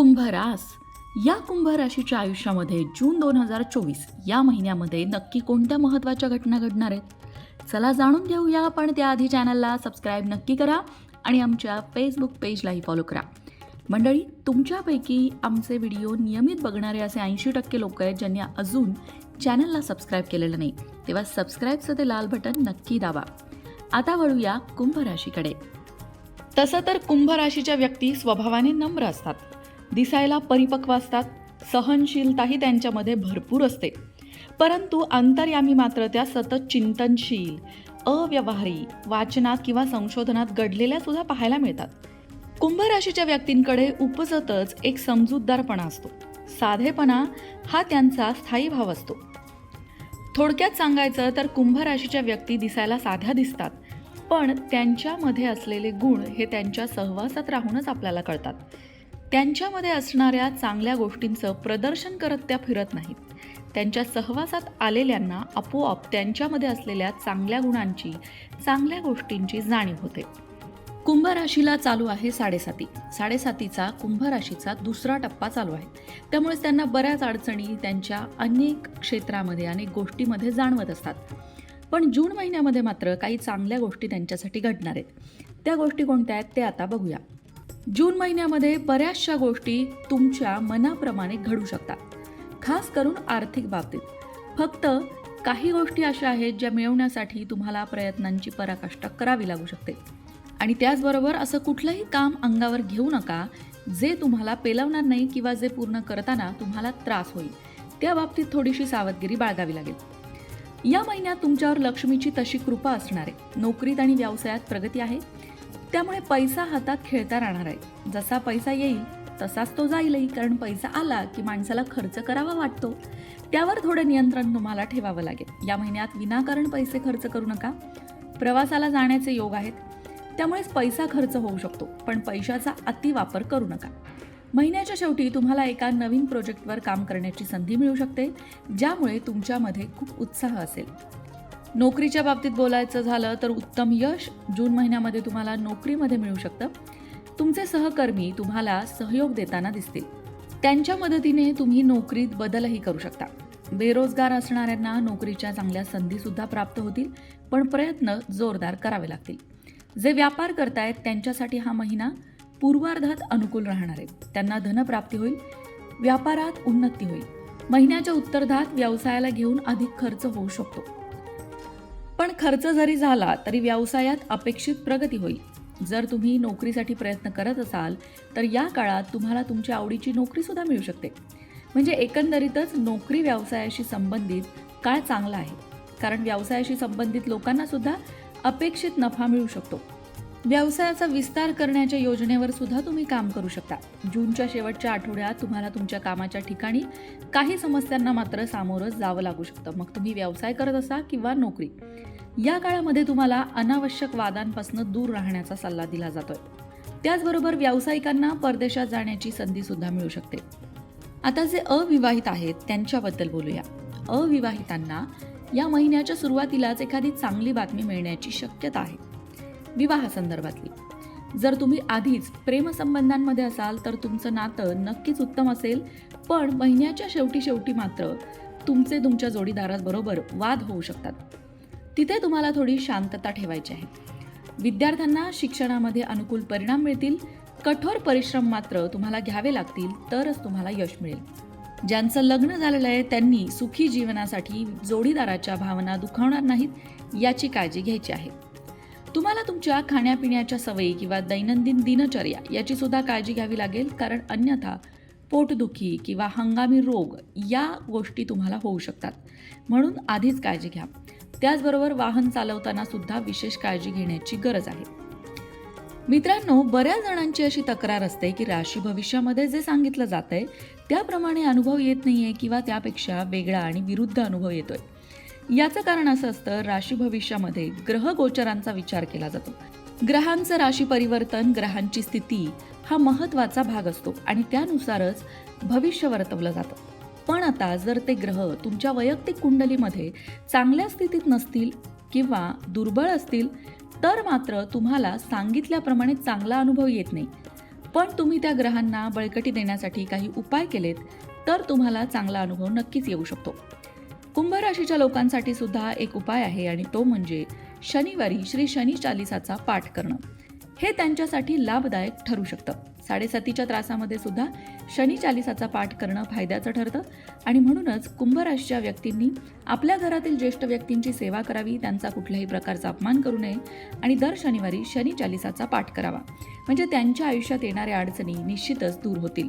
कुंभरास. या कुंभ राशीच्या आयुष्यामध्ये जून दोन हजार चोवीस या महिन्यामध्ये नक्की कोणत्या महत्त्वाच्या घटना घडणार आहेत? चला जाणून घेऊया पण त्याआधी चॅनलला सबस्क्राईब नक्की करा आणि आमच्या फेसबुक पेजलाही फॉलो करा. मंडळी तुमच्यापैकी आमचे व्हिडिओ नियमित बघणारे असे ऐंशी टक्के लोक आहेत ज्यांनी अजून चॅनलला सबस्क्राईब केलेलं नाही. तेव्हा सबस्क्राईबचं ते लाल बटन नक्की दाबा. आता वळूया कुंभ राशीकडे तसं तर कुंभ राशीच्या व्यक्ती स्वभावाने नम्र असतात. दिसायला परिपक्व असतात. सहनशीलताही त्यांच्यामध्ये भरपूर असते. परंतु अंतर्यामी मात्र त्या सतत चिंतनशील अव्यवहारी वाचनात किंवा संशोधनात घडलेल्या सुद्धा पाहायला मिळतात. कुंभ राशीच्या व्यक्तींकडे उपजतच एक समजूतदारपणा असतो. साधेपणा हा त्यांचा स्थायी भाव असतो. थोडक्यात सांगायचं तर कुंभ राशीच्या व्यक्ती दिसायला साध्या दिसतात. पण त्यांच्यामध्ये असलेले गुण हे त्यांच्या सहवासात राहूनच आपल्याला कळतात. त्यांच्यामध्ये असणाऱ्या चांगल्या गोष्टींचं प्रदर्शन करत त्या फिरत नाहीत. त्यांच्या सहवासात आलेल्यांना आपोआप त्यांच्यामध्ये असलेल्या चांगल्या गुणांची चांगल्या गोष्टींची जाणीव होते. कुंभ राशीला चालू आहे साडेसाती. साडेसातीचा कुंभ राशीचा दुसरा टप्पा चालू आहे. त्यामुळेच त्यांना बऱ्याच अडचणी त्यांच्या अनेक क्षेत्रामध्ये अनेक गोष्टीमध्ये जाणवत असतात. पण जून महिन्यामध्ये मात्र काही चांगल्या गोष्टी त्यांच्यासाठी घडणार आहेत. त्या गोष्टी कोणत्या आहेत ते आता बघूया. जून महिन्यामध्ये बऱ्याचशा गोष्टी तुमच्या मनाप्रमाणे घडू शकतात. खास करून आर्थिक बाबतीत. फक्त काही गोष्टी अशा आहेत ज्या मिळवण्यासाठी तुम्हाला प्रयत्नांची पराकाष्ठा करावी लागू शकते. आणि त्याचबरोबर असं कुठलंही काम अंगावर घेऊ नका जे तुम्हाला पेलवणार नाही किंवा जे पूर्ण करताना तुम्हाला त्रास होईल. त्या बाबतीत थोडीशी सावधगिरी बाळगावी लागेल. या महिन्यात तुमच्यावर लक्ष्मीची तशी कृपा असणार आहे नोकरीत आणि व्यवसायात प्रगती आहे? त्यामुळे पैसा हातात खेळता राहणार आहे. जसा पैसा येईल तसाच तो जाईलही कारण पैसा आला की माणसाला खर्च करावा वाटतो. त्यावर थोडं नियंत्रण तुम्हाला ठेवावं लागेल. या महिन्यात विनाकारण पैसे खर्च करू नका. प्रवासाला जाण्याचे योग आहेत. त्यामुळेच पैसा खर्च होऊ शकतो पण पैशाचा अतिवापर करू नका. महिन्याच्या शेवटी तुम्हाला एका नवीन प्रोजेक्टवर काम करण्याची संधी मिळू शकते ज्यामुळे तुमच्यामध्ये खूप उत्साह असेल. नोकरीच्या बाबतीत बोलायचं झालं तर उत्तम यश जून महिन्यामध्ये तुम्हाला नोकरीमध्ये मिळू शकतं. तुमचे सहकर्मी तुम्हाला सहयोग देताना दिसतील. त्यांच्या मदतीने तुम्ही नोकरीत बदलही करू शकता. बेरोजगार असणाऱ्यांना नोकरीच्या चांगल्या संधीसुद्धा प्राप्त होतील पण प्रयत्न जोरदार करावे लागतील. जे व्यापार करतायत त्यांच्यासाठी हा महिना पूर्वार्धात अनुकूल राहणार आहे. त्यांना धनप्राप्ती होईल व्यापारात उन्नती होईल. महिन्याच्या उत्तरार्धात व्यवसायाला घेऊन अधिक खर्च होऊ शकतो. पण खर्च जरी झाला तरी व्यवसायात अपेक्षित प्रगती होईल. जर तुम्ही नोकरीसाठी प्रयत्न करत असाल तर या काळात तुम्हाला तुमच्या आवडीची नोकरीसुद्धा मिळू शकते. म्हणजे एकंदरीतच नोकरी व्यवसायाशी संबंधित काळ चांगला आहे. कारण व्यवसायाशी संबंधित लोकांनासुद्धा अपेक्षित नफा मिळू शकतो. व्यवसायाचा विस्तार करण्याच्या योजनेवर सुद्धा तुम्ही काम करू शकता. जूनच्या शेवटच्या आठवड्यात तुम्हाला तुमच्या कामाच्या ठिकाणी काही समस्यांना मात्र सामोरं जावं लागू शकतं. मग तुम्ही व्यवसाय करत असा किंवा नोकरी? या काळामध्ये तुम्हाला अनावश्यक वादांपासून दूर राहण्याचा सल्ला दिला जातोय. त्याचबरोबर व्यावसायिकांना परदेशात जाण्याची संधी सुद्धा मिळू शकते. आता जे अविवाहित आहेत त्यांच्याबद्दल बोलूया. अविवाहितांना या महिन्याच्या सुरुवातीलाच एखादी चांगली बातमी मिळण्याची शक्यता आहे. विवाहासंदर्भातली जर तुम्ही आधीच प्रेमसंबंधांमध्ये असाल तर तुमचं नातं नक्कीच उत्तम असेल पण महिन्याच्या शेवटी शेवटी मात्र तुमचे तुमच्या जोडीदाराबरोबर वाद होऊ शकतात. तिथे तुम्हाला थोडी शांतता ठेवायची आहे. विद्यार्थ्यांना शिक्षणामध्ये अनुकूल परिणाम मिळतील कठोर परिश्रम मात्र तुम्हाला घ्यावे लागतील तरच तुम्हाला यश मिळेल. ज्यांचं लग्न झालेलं आहे त्यांनी सुखी जीवनासाठी जोडीदाराच्या भावना दुखावणार नाहीत याची काळजी घ्यायची आहे. तुम्हाला तुमच्या खाण्यापिण्याच्या सवयी किंवा दैनंदिन दिनचर्या याची सुद्धा काळजी घ्यावी लागेल कारण अन्यथा पोटदुखी किंवा हंगामी रोग या गोष्टी तुम्हाला होऊ शकतात. म्हणून आधीच काळजी घ्या. त्याचबरोबर वाहन चालवताना सुद्धा विशेष काळजी घेण्याची गरज आहे. मित्रांनो बऱ्याच जणांची अशी तक्रार असते की राशी भविष्यामध्ये जे सांगितलं जात आहे त्याप्रमाणे अनुभव येत नाहीये किंवा त्यापेक्षा वेगळा आणि विरुद्ध अनुभव येतोय. याचं कारण असं असतं राशी भविष्यामध्ये ग्रह गोचरांचा विचार केला जातो. ग्रहांचं राशी परिवर्तन ग्रहांची स्थिती हा महत्त्वाचा भाग असतो आणि त्यानुसारच भविष्य वर्तवलं जातं. पण आता जर ते ग्रह तुमच्या वैयक्तिक कुंडलीमध्ये चांगल्या स्थितीत नसतील किंवा दुर्बळ असतील तर मात्र तुम्हाला सांगितल्याप्रमाणे चांगला अनुभव येत नाही. पण तुम्ही त्या ग्रहांना बळकटी देण्यासाठी काही उपाय केलेत तर तुम्हाला चांगला अनुभव नक्कीच येऊ शकतो. कुंभ राशीच्या लोकांसाठी सुद्धा एक उपाय आहे आणि तो म्हणजे शनिवारी श्री शनी चालिसाचा पाठ करणं. हे त्यांच्यासाठी लाभदायक ठरू शकतं. साडेसातीच्या त्रासामध्ये सुद्धा शनी चालिसाचा पाठ करणं फायद्याचं ठरतं आणि म्हणूनच कुंभराशीच्या व्यक्तींनी आपल्या घरातील ज्येष्ठ व्यक्तींची सेवा करावी त्यांचा कुठल्याही प्रकारचा अपमान करू नये आणि दर शनिवारी शनी चालिसाचा पाठ करावा. म्हणजे त्यांच्या आयुष्यात येणाऱ्या अडचणी निश्चितच दूर होतील.